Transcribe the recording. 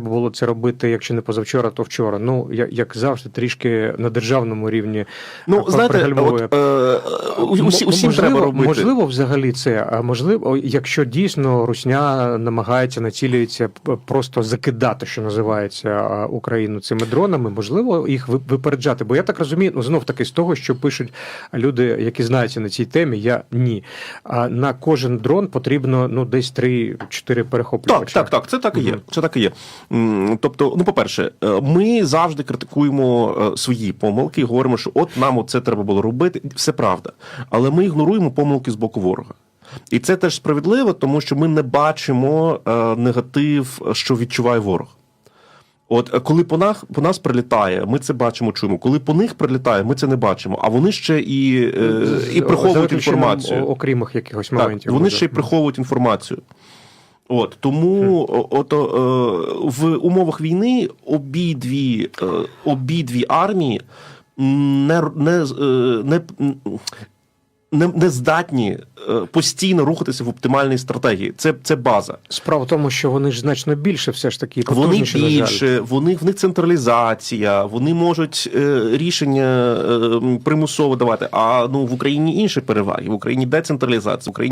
було це робити, якщо не позавчора, то вчора. Ну як завжди, трішки на державному рівні. Ну, знаєте, от, е, усі, усім можливо, треба робити. Можливо, взагалі це. А можливо, якщо дійсно Русня намагається націлюється просто закидати, що називається Україну цими дронами, можливо, їх випереджати. Бо я так розумію, ну знов таки з того, що пишуть люди, які знаються на цій темі, я ні. А на кожен дрон потрібно ну десь 3-4 Так, перехоплювача. так, так, це так і є. Це так і є. Тобто, ну, по-перше, е, ми завжди критикуємо е, свої помилки і говоримо, що от нам це треба було робити. Все правда. Але ми ігноруємо помилки з боку ворога. І це теж справедливо, тому що ми не бачимо е, негатив, що відчуває ворог. От коли по нас, по нас прилітає, ми це бачимо, чуємо. Коли по них прилітає, ми це не бачимо. А вони ще і, і приховують інформацію. о- окремих якихось Так, моментів. вони може. ще й приховують інформацію. От тому от, е, в умовах війни обидві, е, обидві армії не, не, е, не, не, не здатні постійно рухатися в оптимальній стратегії. Це, це база. Справа в тому, що вони ж значно більше все ж таки Вони більше, вони в них централізація, вони можуть е, рішення е, примусово давати. А ну в Україні інші переваги. В Україні децентралізація, в Україні